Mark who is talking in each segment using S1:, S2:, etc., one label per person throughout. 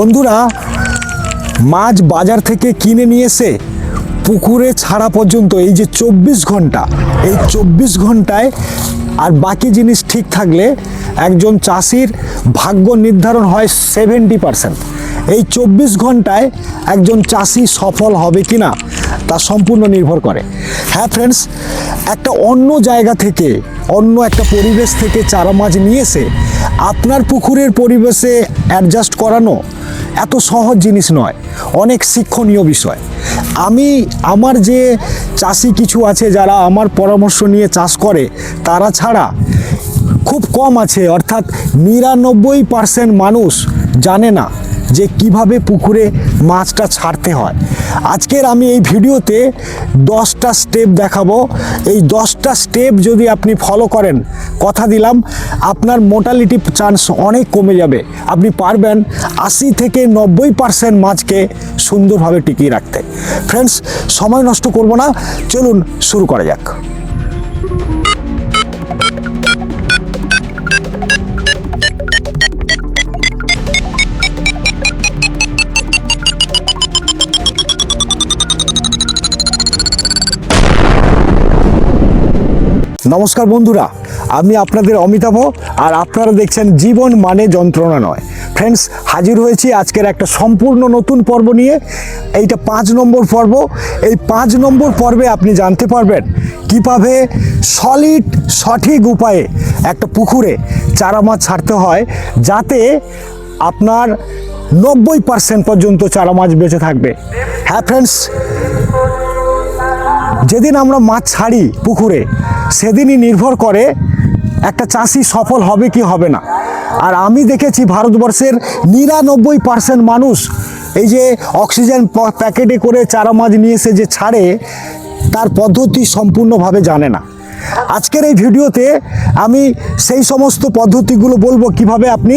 S1: বন্ধুরা, মাছ বাজার থেকে কিনে নিয়ে এসে পুকুরে ছাড়া পর্যন্ত এই যে চব্বিশ ঘণ্টা, এই চব্বিশ ঘন্টায় আর বাকি জিনিস ঠিক থাকলে একজন চাষির ভাগ্য নির্ধারণ হয় সেভেন্টি পারসেন্ট এই চব্বিশ ঘন্টায় একজন চাষি সফল হবে কি না তা সম্পূর্ণ নির্ভর করে। হ্যাঁ ফ্রেন্ডস একটা অন্য জায়গা থেকে, অন্য একটা পরিবেশ থেকে চারা মাছ নিয়ে এসে আপনার পুকুরের পরিবেশে অ্যাডজাস্ট করানো এত সহজ জিনিস নয়, অনেক শিক্ষণীয় বিষয়। আমি, আমার যে চাষি কিছু আছে যারা আমার পরামর্শ নিয়ে চাষ করে, তারা ছাড়া খুব কম আছে। অর্থাৎ নিরানব্বই পার্সেন্ট মানুষ জানে না যে কীভাবে পুকুরে মাছটা ছাড়তে হয়। আজকের আমি এই ভিডিওতে দশটা স্টেপ দেখাবো। এই দশটা স্টেপ যদি আপনি ফলো করেন, কথা দিলাম, আপনার মোটালিটি চান্স অনেক কমে যাবে। আপনি পারবেন আশি থেকে নব্বই পার্সেন্ট মাছকে সুন্দরভাবে টিকিয়ে রাখতে। ফ্রেন্ডস সময় নষ্ট করব না, চলুন শুরু করা যাক। নমস্কার বন্ধুরা, আমি আপনাদের অমিতাভ আর আপনারা দেখছেন জীবন মানে যন্ত্রণা নয়। ফ্রেন্ডস হাজির হয়েছি আজকের একটা সম্পূর্ণ নতুন পর্ব নিয়ে। এইটা পাঁচ নম্বর পর্ব। এই পাঁচ নম্বর পর্বে আপনি জানতে পারবেন কীভাবে সলিড সঠিক উপায়ে একটা পুকুরে চারা মাছ ছাড়তে হয়, যাতে আপনার নব্বই পার্সেন্ট পর্যন্ত চারা মাছ বেঁচে থাকবে। হ্যাঁ ফ্রেন্ডস যেদিন আমরা মাছ ছাড়ি পুকুরে সেদিনই নির্ভর করে একটা চাষি সফল হবে কি হবে না। আর আমি দেখেছি ভারতবর্ষের নিরানব্বই পার্সেন্ট মানুষ এই যে অক্সিজেন প্যাকেটে করে চারা মাছ নিয়ে এসে যে ছাড়ে, তার পদ্ধতি সম্পূর্ণভাবে জানে না। আজকের এই ভিডিওতে আমি সেই সমস্ত পদ্ধতিগুলো বলব কীভাবে আপনি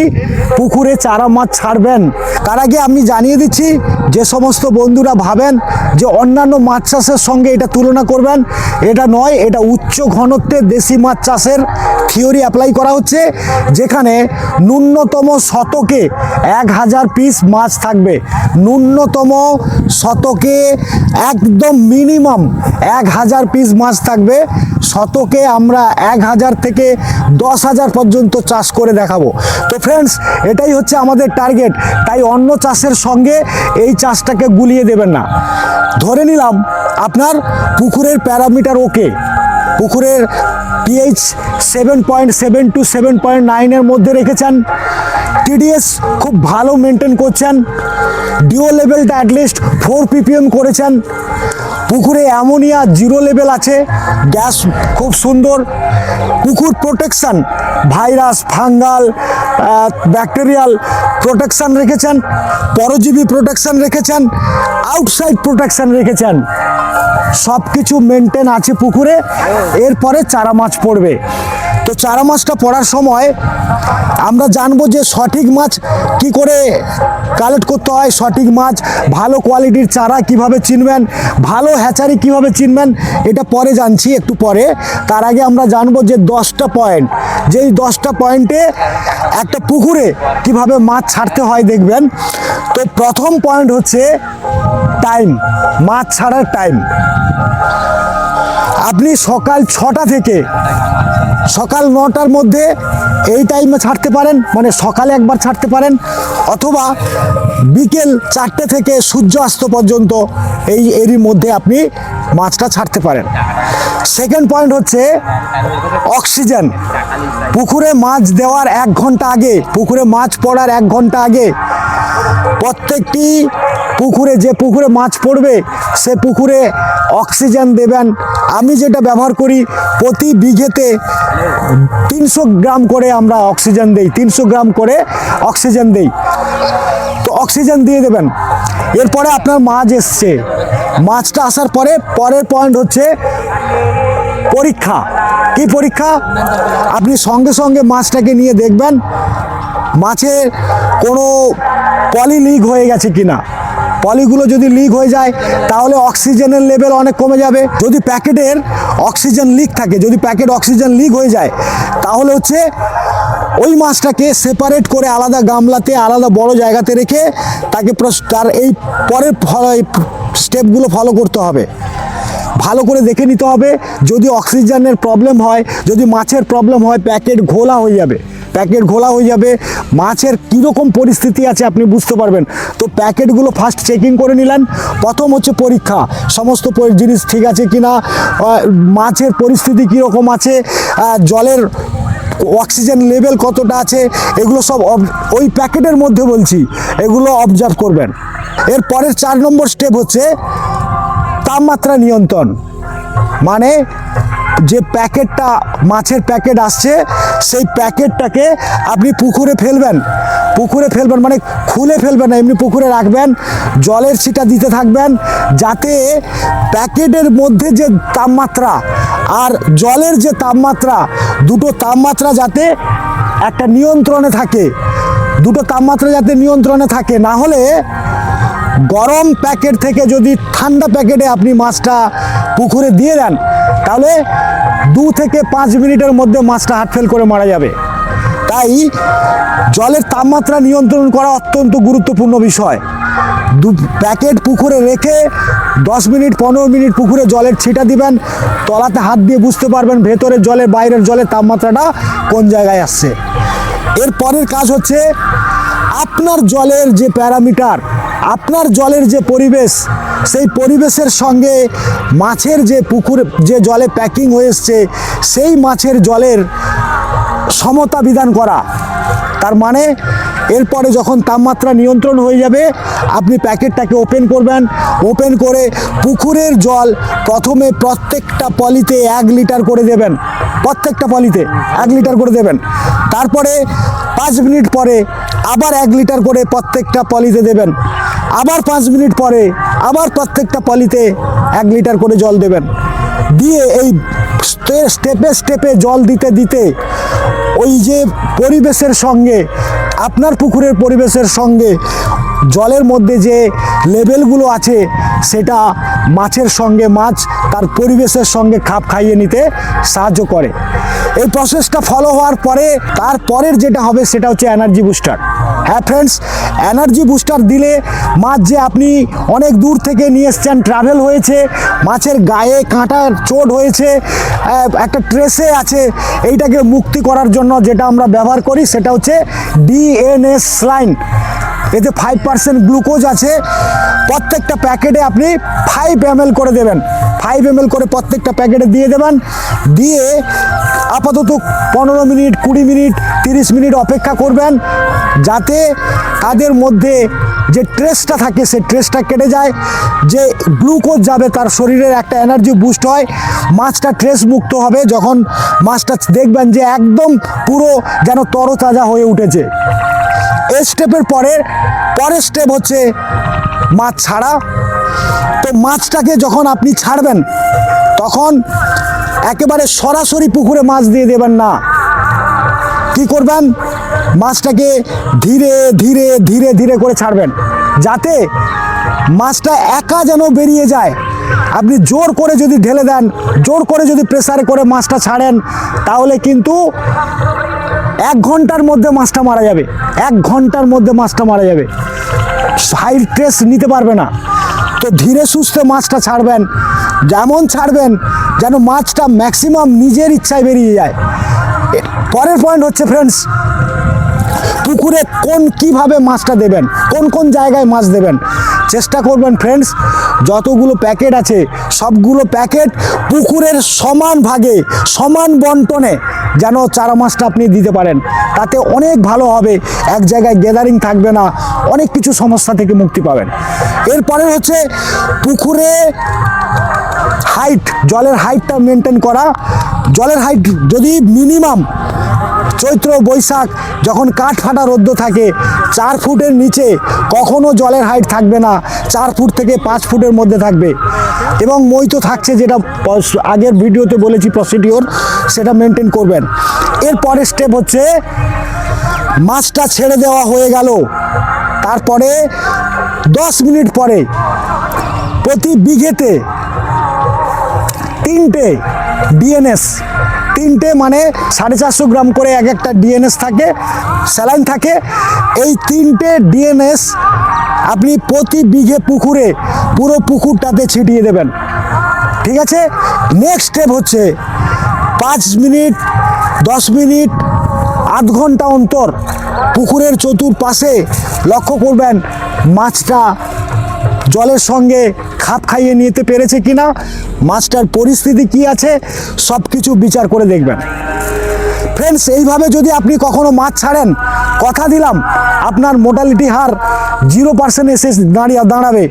S1: পুকুরে চারা মাছ ছাড়বেন। তার আগে আমি জানিয়ে দিচ্ছি, যে সমস্ত বন্ধুরা ভাবেন যে অন্যান্য মাছ চাষের সঙ্গে এটা তুলনা করবেন, এটা নয়, এটা উচ্চ ঘনত্বের দেশি মাছ চাষের থিওরি অ্যাপ্লাই করা হচ্ছে, যেখানে ন্যূনতম শতকে এক হাজার পিস মাছ থাকবে। ন্যূনতম শতকে একদম মিনিমাম এক হাজার পিস মাছ থাকবে শতকে আমরা এক হাজার থেকে দশ হাজার পর্যন্ত চাষ করে দেখাবো। তো ফ্রেন্ডস এটাই হচ্ছে আমাদের টার্গেট তাই অন্য চাষের সঙ্গে এই চাষটাকে গুলিয়ে দেবেন না। ধরে নিলাম, আপনার পুকুরের প্যারামিটার ওকে পুকুরের pH seven point seven to seven point নাইনের মধ্যে রেখেছেন। টিডিএস খুব ভালো মেনটেন করছেন। ডিও লেভেলটা অ্যাটলিস্ট ফোর পিপিএম করেছেন। পুকুরে অ্যামোনিয়া জিরো লেভেল আছে। গ্যাস খুব সুন্দর। পুকুর protection virus fungal bacterial protection রেখেছেন। পরজীবী প্রোটেকশান রেখেছেন। আউটসাইড প্রোটেকশান রেখেছেন। সব কিছু মেনটেন আছে পুকুরে। এরপরে চারা মাছ পড়বে। তো চারা মাছটা পড়ার সময় আমরা জানব যে সঠিক মাছ কি করে কালেক্ট করতে হয়, সঠিক মাছ, ভালো কোয়ালিটির চারা কীভাবে চিনবেন, ভালো হ্যাচারি কীভাবে চিনবেন, এটা পরে জানছি একটু পরে। তার আগে আমরা জানব যে দশটা পয়েন্ট যেই দশটা পয়েন্টে একটা পুকুরে কীভাবে মাছ ছাড়তে হয় দেখবেন। তো প্রথম পয়েন্ট হচ্ছে টাইম মাছ ছাড়ার টাইম আপনি সকাল ছটা থেকে সকাল নটার মধ্যে এই টাইমে ছাড়তে পারেন মানে সকালে একবার ছাড়তে পারেন, অথবা বিকেল চারটে থেকে সূর্য অস্ত পর্যন্ত এই, এরই মধ্যে আপনি মাছটা ছাড়তে পারেন। সেকেন্ড পয়েন্ট হচ্ছে অক্সিজেন পুকুরে মাছ দেওয়ার এক ঘণ্টা আগে, পুকুরে মাছ পড়ার এক ঘণ্টা আগে প্রত্যেকটি পুকুরে যে পুকুরে মাছ পড়বে, সে পুকুরে অক্সিজেন দেবেন। আমি যেটা ব্যবহার করি, প্রতি বিঘেতে তিনশো গ্রাম করে আমরা অক্সিজেন দেই, তিনশো গ্রাম করে অক্সিজেন দেই। তো অক্সিজেন দিয়ে দেবেন। এরপরে আপনার মাছ এসছে। মাছটা আসার পরে, পরের পয়েন্ট হচ্ছে পরীক্ষা। কি পরীক্ষা? আপনি সঙ্গে সঙ্গে মাছটাকে নিয়ে দেখবেন। মাছের কোনো পলি লিক হয়ে গেছে কিনা? পলিগুলো যদি লিক হয়ে যায়, তাহলে অক্সিজেনের লেভেল অনেক কমে যাবে। যদি প্যাকেটের অক্সিজেন লিক থাকে, যদি প্যাকেট অক্সিজেন লিক হয়ে যায়, তাহলে হচ্ছে ওই মাছটাকে সেপারেট করে আলাদা গামলাতে, আলাদা বড় জায়গাতে রেখে তাকে তার এই পরের স্টেপগুলো ফলো করতে হবে। ভালো করে দেখে নিতে হবে, যদি অক্সিজেনের প্রবলেম হয়, যদি মাছের প্রবলেম হয়, প্যাকেট ঘোলা হয়ে যাবে। প্যাকেট ঘোলা হয়ে যাবে। মাছের কীরকম পরিস্থিতি আছে আপনি বুঝতে পারবেন। তো প্যাকেটগুলো ফার্স্ট চেকিং করে নিলেন। প্রথম হচ্ছে পরীক্ষা। সমস্ত জিনিস ঠিক আছে কি না মাছের পরিস্থিতি কীরকম আছে? জলের অক্সিজেন লেভেল কতটা আছে? এগুলো সব ওই প্যাকেটের মধ্যে বলছি। এগুলো অবজার্ভ করবেন। এর পরের চার নম্বর স্টেপ হচ্ছে তাপমাত্রা নিয়ন্ত্রণ। মানে যে প্যাকেটটা, মাছের প্যাকেট আসছে, সেই প্যাকেটটাকে আপনি পুকুরে ফেলবেন। পুকুরে ফেলবেন মানে খুলে ফেলবেন না, এমনি পুকুরে রাখবেন, জলের ছিটা দিতে থাকবেন, যাতে প্যাকেটের মধ্যে যে তাপমাত্রা আর জলের যে তাপমাত্রা, দুটো তাপমাত্রা যাতে একটা নিয়ন্ত্রণে থাকে, দুটো তাপমাত্রা যাতে নিয়ন্ত্রণে থাকে, না হলে গরম প্যাকেট থেকে যদি ঠান্ডা প্যাকেটে আপনি মাছটা পুকুরে দিয়ে দেন, তাহলে দু থেকে পাঁচ মিনিটের মধ্যে মাছটা হাত ফেল করে মারা যাবে। তাই জলের তাপমাত্রা নিয়ন্ত্রণ করা অত্যন্ত গুরুত্বপূর্ণ বিষয়। দু প্যাকেট পুকুরে রেখে দশ মিনিট, পনেরো মিনিট পুকুরে জলের ছিটা দিবেন, তলাতে হাত দিয়ে বুঝতে পারবেন ভেতরের জলে, বাইরের জলের তাপমাত্রাটা কোন জায়গায় আসছে। এর পরের কাজ হচ্ছে, আপনার জলের যে প্যারামিটার আপনার জলের যে পরিবেশ, সেই পরিবেশের সঙ্গে মাছের যে পুকুর, যে জলে প্যাকিং হয়ে এসছে, সেই মাছের জলের সমতা বিধান করা। তার মানে এরপরে যখন তাপমাত্রা নিয়ন্ত্রণ হয়ে যাবে, আপনি প্যাকেটটাকে ওপেন করবেন। ওপেন করে পুকুরের জল প্রথমে প্রত্যেকটা পলিতে এক লিটার করে দেবেন। প্রত্যেকটা পলিতে এক লিটার করে দেবেন। তারপরে পাঁচ মিনিট পরে আবার এক লিটার করে প্রত্যেকটা পলিতে দেবেন। আবার পাঁচ মিনিট পরে আবার প্রত্যেকটা পলিতে এক লিটার করে জল দেবেন। দিয়ে এই স্টে- স্টেপে স্টেপে জল দিতে দিতে ওই যে পরিবেশের সঙ্গে, আপনার পুকুরের পরিবেশের সঙ্গে জলের মধ্যে যে লেভেলগুলো আছে, সেটা মাছের সঙ্গে মাছ তার পরিবেশের সঙ্গে খাপ খাইয়ে নিতে সাহায্য করে। এই প্রসেসটা ফলো হওয়ার পরে তার পরের যেটা হবে সেটা হচ্ছে এনার্জি বুস্টার হ্যাঁ ফ্রেন্ডস এনার্জি বুস্টার দিলে মাছ যে আপনি অনেক দূর থেকে নিয়ে এসছেন ট্রাভেল হয়েছে, মাছের গায়ে কাঁটার চোট হয়েছে একটা ট্রেসে আছে, এইটাকে মুক্তি করার জন্য যেটা আমরা ব্যবহার করি সেটা হচ্ছে ডিএনএস লাইন এতে ফাইভ পার্সেন্ট গ্লুকোজ আছে, প্রত্যেকটা প্যাকেটে আপনি ফাইভ এম করে দেবেন। ফাইভ এম করে প্রত্যেকটা প্যাকেটে দিয়ে দেবেন। দিয়ে আপাতত পনেরো মিনিট, কুড়ি মিনিট, তিরিশ মিনিট অপেক্ষা করবেন, যাতে তাদের মধ্যে যে ট্রেসটা থাকে সেই ট্রেসটা কেটে যায়, যে গ্লুকোজ যাবে তার শরীরের একটা এনার্জি বুস্ট হয়, মাছটা ট্রেস মুক্ত হবে যখন মাছটা দেখবেন যে একদম পুরো যেন তরতাজা হয়ে উঠেছে। এই স্টেপের পরের পরের স্টেপ হচ্ছে মাছ ছাড়া। তো মাছটাকে যখন আপনি ছাড়বেন, তখন একেবারে সরাসরি পুকুরে মাছ দিয়ে দেবেন না। কি করবেন? মাছটাকে ধীরে ধীরে ধীরে ধীরে করে ছাড়বেন। যাতে মাছটা একা যেন বেরিয়ে যায়। আপনি জোর করে যদি ঢেলে দেন, জোর করে যদি প্রেসারে করে মাছটা ছাড়েন, তাহলে কিন্তু এক ঘণ্টার মধ্যে মাছটা মারা যাবে। এক ঘণ্টার মধ্যে মাছটা মারা যাবে। হাই স্ট্রেস নিতে পারবে না। তো ধীরে সুস্থে মাছটা ছাড়বেন, যেমন ছাড়বেন, যেন মাছটা ম্যাক্সিমাম নিজের ইচ্ছায় বেরিয়ে যায়। পরের পয়েন্ট হচ্ছে ফ্রেন্ডস পুকুরে কোন কীভাবে মাছটা দেবেন, কোন কোন জায়গায় মাছ দেবেন? চেষ্টা করবেন ফ্রেন্ডস যতগুলো প্যাকেট আছে, সবগুলো প্যাকেট পুকুরের সমান ভাগে, সমান বন্টনে যেন চারা মাছটা আপনি দিতে পারেন। তাতে অনেক ভালো হবে, এক জায়গায় গ্যাদারিং থাকবে না, অনেক কিছু সমস্যা থেকে মুক্তি পাবেন। এরপরে হচ্ছে পুকুরে হাইট জলের হাইটটা মেনটেন করা। জলের হাইট যদি মিনিমাম চৈত্র, বৈশাখ, যখন কাঠ ফাটা রোদ্দ থাকে, চার ফুটের নিচে কখনো জলের হাইট থাকবে না, চার ফুট থেকে পাঁচ ফুটের মধ্যে থাকবে। এবং মই তো থাকছে যেটা আগের ভিডিওতে বলেছি প্রসিডিওর সেটা মেনটেন করবেন। এর পরের স্টেপ হচ্ছে, মাছটা ছেড়ে দেওয়া হয়ে গেল। তারপরে দশ মিনিট পরে প্রতি বিঘেতে তিনটে ডিএনএস তিনটে মানে সাড়ে চারশো গ্রাম করে এক একটা ডিএনএস থাকে, স্যালাইন থাকে। এই তিনটে ডিএনএস আপনি প্রতি বিঘে পুকুরে পুরো পুকুরটাতে ছিটিয়ে দেবেন। ঠিক আছে? নেক্সট স্টেপ হচ্ছে পাঁচ মিনিট, দশ মিনিট, আধ ঘণ্টা অন্তর পুকুরের চতুর্পাশে লক্ষ্য করবেন মাছটা জলের সঙ্গে খাপ খাইয়ে নিতে পেরেছে কিনা মাছটার পরিস্থিতি কি আছে সব কিছু বিচার করে দেখবেন। ফ্রেন্ডস এইভাবে যদি আপনি কখনো মাছ ছাড়েন, কথা দিলাম, আপনার মোটালিটি হার জিরো পার্সেন্ট এসে দাঁড়িয়ে দাঁড়াবে।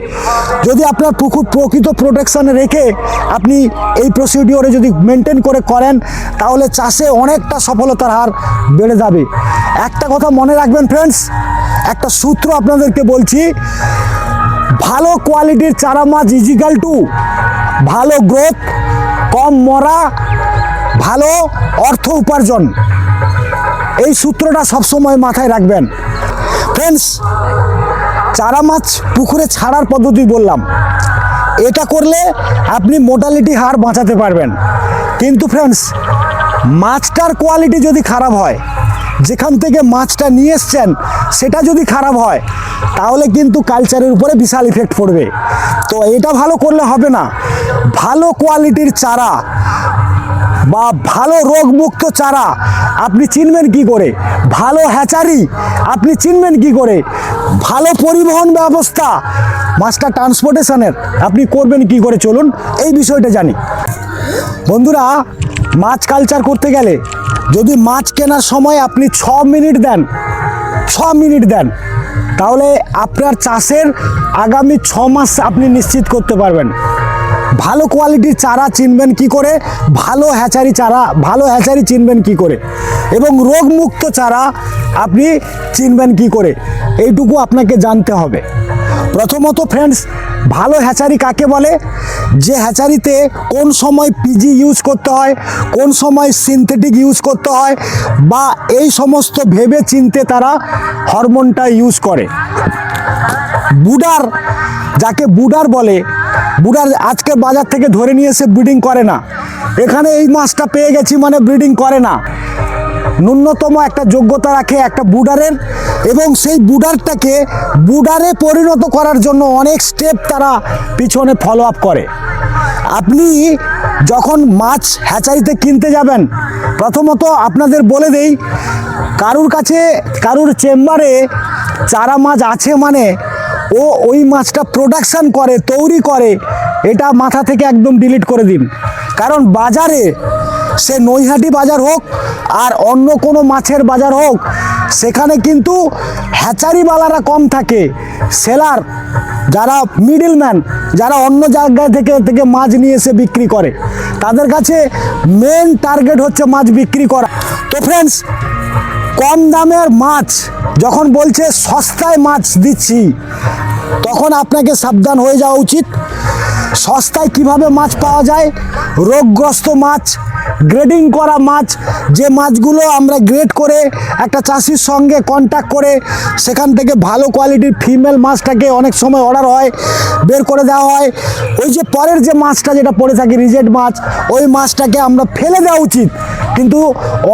S1: যদি আপনার পুকুর প্রকৃত প্রোটেকশানে রেখে আপনি এই প্রসিডিওরে যদি মেনটেন করে করেন, তাহলে চাষে অনেকটা সফলতার হার বেড়ে যাবে। একটা কথা মনে রাখবেন ফ্রেন্ডস একটা সূত্র আপনাদেরকে বলছি ভালো কোয়ালিটির চারা মাছ ইজিক্যাল টু ভালো গ্রোথ কম মরা, ভালো অর্থ উপার্জন। এই সূত্রটা সবসময় মাথায় রাখবেন। ফ্রেন্ডস চারা মাছ পুকুরে ছাড়ার পদ্ধতি বললাম। এটা করলে আপনি মোটালিটি হার বাঁচাতে পারবেন। কিন্তু ফ্রেন্ডস মাছটার কোয়ালিটি যদি খারাপ হয় যেখান থেকে মাছটা নিয়ে এসছেন, সেটা যদি খারাপ হয়, তাহলে কিন্তু কালচারের উপরে বিশাল ইফেক্ট পড়বে। তো এটা ভালো করলে হবে না। ভালো কোয়ালিটির চারা বা ভালো রোগমুক্ত চারা আপনি চিনবেন কি করে? ভালো হ্যাচারি আপনি চিনবেন কি করে? ভালো পরিবহন ব্যবস্থা মাছটা ট্রান্সপোর্টেশনের আপনি করবেন কি করে? চলুন, এই বিষয়টা জানি। বন্ধুরা মাছ কালচার করতে গেলে যদি মাছ কেনার সময় আপনি ছ মিনিট দেন, ছ মিনিট দেন, তাহলে আপনার চাষের আগামী ছ মাস আপনি নিশ্চিত করতে পারবেন। ভালো কোয়ালিটির চারা চিনবেন কি করে? ভালো হ্যাচারি চারা, ভালো হ্যাচারি চিনবেন কি করে? এবং রোগমুক্ত চারা আপনি চিনবেন কি করে? এইটুকু আপনাকে জানতে হবে। প্রথমত ফ্রেন্ডস ভালো হ্যাচারি কাকে বলে? যে হ্যাচারিতে কোন সময় পিজি ইউজ করতে হয়, কোন সময় সিনথেটিক ইউজ করতে হয়, বা এই সমস্ত ভেবে চিনতে তারা হরমোনটা ইউজ করে। বুডার, যাকে বুডার বলে বুডার আজকে বাজার থেকে ধরে নিয়ে এসে ব্রিডিং করে না। এখানে এই মাছটা পেয়ে গেছি মানে ব্রিডিং করে না। ন্যূনতম একটা যোগ্যতা রাখে একটা বুডারের এবং সেই বুডারটাকে বুডারে পরিণত করার জন্য অনেক স্টেপ তারা পিছনে ফলো আপ করে। আপনি যখন মাছ হ্যাচারিতে কিনতে যাবেন, প্রথমত আপনাদের বলে দেই, কারুর কাছে, কারুর চেম্বারে চারা মাছ আছে মানে ও ওই মাছটা প্রোডাকশান করে, তৈরি করে, এটা মাথা থেকে একদম ডিলিট করে দিন। কারণ বাজারে সে নৈহাটি বাজার হোক আর অন্য কোনো মাছের বাজার হোক, সেখানে কিন্তু হ্যাচারিওয়ালারা কম থাকে, সেলার যারা মিডিলম্যান যারা অন্য জায়গায় থেকে থেকে মাছ নিয়ে এসে বিক্রি করে। তাদের কাছে মেন টার্গেট হচ্ছে মাছ বিক্রি করা। তো ফ্রেন্ডস কম দামের মাছ, যখন বলছে সস্তায় মাছ দিচ্ছি, তখন আপনাকে সাবধান হয়ে যাওয়া উচিত। সস্তায় কীভাবে মাছ পাওয়া যায়? রোগগ্রস্ত মাছ গ্রেডিং করা মাছ, যে মাছগুলো আমরা গ্রেড করে একটা চাষির সঙ্গে কন্ট্যাক্ট করে, সেখান থেকে ভালো কোয়ালিটির ফিমেল মাছটাকে অনেক সময় অর্ডার হয়, বের করে দেওয়া হয়। ওই যে পরের যে মাছটা যেটা পড়ে থাকে রিজেক্ট মাছ, ওই মাছটাকে আমরা ফেলে দেওয়া উচিত। কিন্তু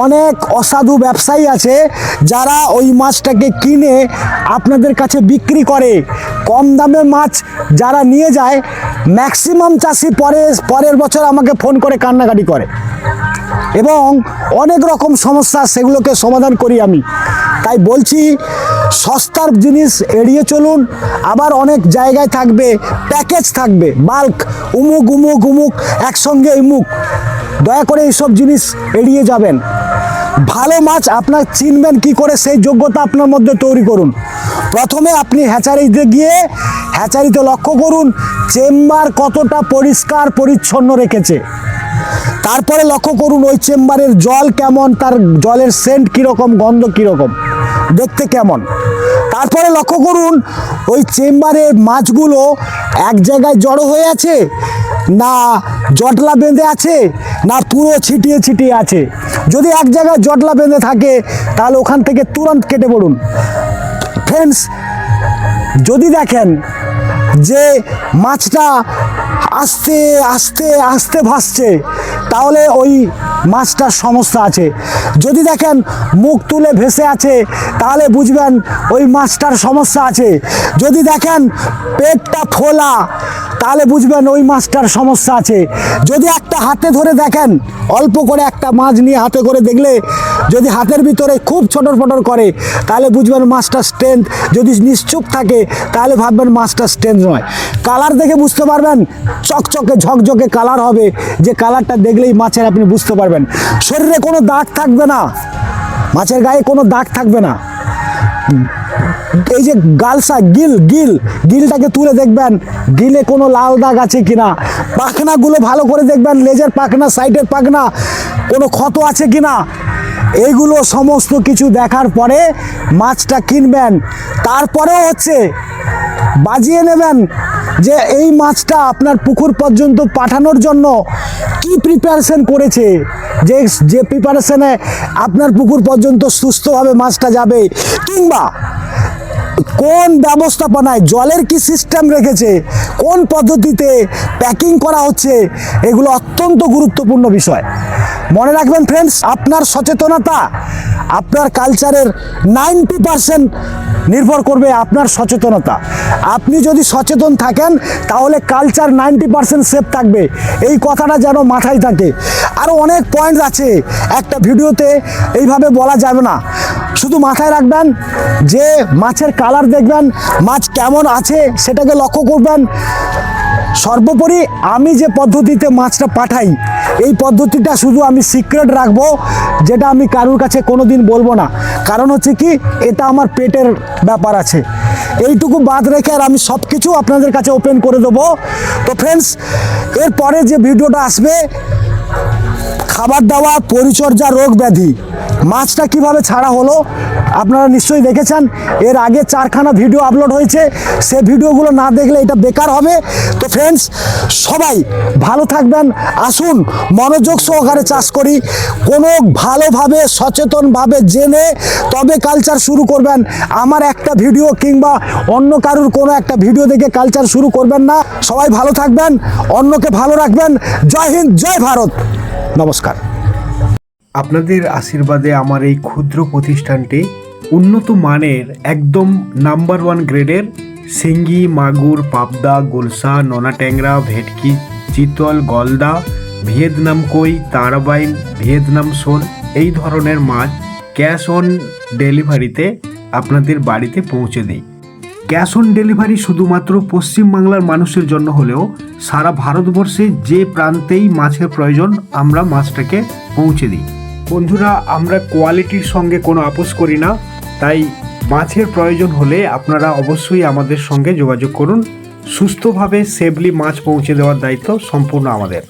S1: অনেক অসাধু ব্যবসায়ী আছে যারা ওই মাছটাকে কিনে আপনাদের কাছে বিক্রি করে। কম দামে মাছ যারা নিয়ে যায় ম্যাক্সিমাম চাষি পরে, পরের বছর আমাকে ফোন করে কান্নাকাটি করে। এবং অনেক রকম সমস্যা সেগুলোকে সমাধান করি আমি। তাই বলছি, সস্তার জিনিস এড়িয়ে চলুন। আবার অনেক জায়গায় থাকবে প্যাকেজ থাকবে বাল্ক উমুক উমুক উমুক, একসঙ্গে ইমুক দয়া করে এইসব জিনিস এড়িয়ে যাবেন। ভালো মাছ আপনার চিনবেন কি করে, সেই যোগ্যতা আপনার মধ্যে তৈরি করুন। প্রথমে আপনি হ্যাচারিতে গিয়ে হ্যাচারিতে লক্ষ্য করুন, চেম্বার কতটা পরিষ্কার, পরিচ্ছন্ন রেখেছে। তারপরে লক্ষ্য করুন, ওই চেম্বারের জল কেমন, তার জলের সেন্ট কীরকম, গন্ধ কীরকম, দেখতে কেমন। তারপরে লক্ষ্য করুন, ওই চেম্বারের মাছগুলো এক জায়গায় জড়ো হয়ে আছে, না জটলা বেঁধে আছে, না পুরো ছিটিয়ে ছিটিয়ে আছে। যদি এক জায়গায় জটলা বেঁধে থাকে, তাহলে ওখান থেকে তুরন্ত কেটে পড়ুন। ফ্রেন্ডস যদি দেখেন যে মাছটা আস্তে আস্তে আস্তে ভাসছে, তাহলে ওই মাছটার সমস্যা আছে। যদি দেখেন মুখ তুলে ভেসে আছে, তাহলে বুঝবেন ওই মাছটার সমস্যা আছে। যদি দেখেন পেটটা ফোলা, তাহলে বুঝবেন ওই মাছটার সমস্যা আছে। যদি একটা হাতে ধরে দেখেন, অল্প করে একটা মাছ নিয়ে হাতে করে দেখলে, যদি হাতের ভিতরে খুব ছোটর ফটর করে, তাহলে বুঝবেন মাছটার স্ট্রেংথ যদি নিশ্চুপ থাকে, তাহলে ভাববেন মাছটার স্ট্রেংথ নয়। কালার দেখে বুঝতে পারবেন, চকচকে ঝকঝকে কালার হবে। যে কালারটা দেখলেই মাছের আপনি বুঝতে পারবেন। শরীরে কোনো দাগ থাকবে না। মাছের গায়ে কোনো দাগ থাকবে না। এই যে গালসা গিল গিল, গিলটাকে তুলে দেখবেন, গিলে কোনো লাল দাগ আছে কিনা। পাখনাগুলো ভালো করে দেখবেন, লেজের পাখনা, সাইডের পাখনা, কোনো ক্ষত আছে কিনা। এইগুলো সমস্ত কিছু দেখার পরে মাছটা কিনবেন। তারপরেও হচ্ছে বাজিয়ে নেবেন। যে এই মাছটা আপনার পুকুর পর্যন্ত পাঠানোর জন্য কি প্রিপারেশন করেছে? যে যে প্রিপারেশনে আপনার পুকুর পর্যন্ত সুস্থভাবে মাছটা যাবে, কিংবা কোন ব্যবস্থাপনায় জলের কি সিস্টেম রেখেছে? কোন পদ্ধতিতে প্যাকিং করা হচ্ছে? এগুলো অত্যন্ত গুরুত্বপূর্ণ বিষয়। মনে রাখবেন ফ্রেন্ডস আপনার সচেতনতা আপনার কালচারের নাইনটি পারসেন্ট নির্ভর করবে আপনার সচেতনতা। আপনি যদি সচেতন থাকেন, তাহলে কালচার নাইনটি পারসেন্ট সেফ থাকবে। এই কথাটা যেন মাথায় থাকে। আরও অনেক পয়েন্ট আছে। একটা ভিডিওতে এইভাবে বলা যাবে না। শুধু মাথায় রাখবেন যে মাছের কালার দেখবেন, মাছ কেমন আছে সেটাকে লক্ষ্য করবেন। সর্বোপরি আমি যে পদ্ধতিতে মাছটা পাঠাই, এই পদ্ধতিটা শুধু আমি সিক্রেট রাখব, যেটা আমি কারুর কাছে কোনো দিন বলব না। কারণ হচ্ছে কি, এটা আমার পেটের ব্যাপার আছে। এইটুকু বাদ রেখে আর আমি সব কিছু আপনাদের কাছে ওপেন করে দেবো। তো ফ্রেন্ডস এরপরে যে ভিডিওটা আসবে খাবার দাবার পরিচর্যা, রোগ ব্যাধি। মাছটা কীভাবে ছাড়া হলো, আপনারা নিশ্চয়ই দেখেছেন। এর আগে চারখানা ভিডিও আপলোড হয়েছে। সে ভিডিওগুলো না দেখলে এটা বেকার হবে। তো ফ্রেন্ডস সবাই ভালো থাকবেন, আসুন, মনোযোগ সহকারে চাষ করি। কোনো ভালোভাবে, সচেতনভাবে জেনে তবে কালচার শুরু করবেন। আমার একটা ভিডিও কিংবা অন্য কারুর কোনো একটা ভিডিও দেখে কালচার শুরু করবেন না। সবাই ভালো থাকবেন, অন্যকে ভালো রাখবেন। জয় হিন্দ, জয় ভারত। নমস্কার।
S2: আপনাদের আশীর্বাদে আমার এই ক্ষুদ্র প্রতিষ্ঠানটি উন্নত মানের একদম নাম্বার ওয়ান গ্রেডের সিঙ্গি মাগুর, পাবদা, গোলসা, নোনা ট্যাংরা, ভেটকি, চিতল, গলদা, ভিয়েতনাম কই তারাবাইন ভিয়েতনাম শোল এই ধরনের মাছ ক্যাশ অন ডেলিভারিতে আপনাদের বাড়িতে পৌঁছে দিই। ক্যাশ অন ডেলিভারি শুধুমাত্র পশ্চিমবাংলার মানুষের জন্য হলেও সারা ভারতবর্ষে যে প্রান্তেই মাছের প্রয়োজন, আমরা মাছটাকে পৌঁছে দিই। বন্ধুরা, আমরা কোয়ালিটির সঙ্গে কোনো আপোষ করি না, তাই মাছের প্রয়োজন হলে আপনারা অবশ্যই আমাদের সঙ্গে যোগাযোগ করুন। সুস্থভাবে সেফলি মাছ পৌঁছে দেওয়ার দায়িত্ব সম্পূর্ণ আমাদের।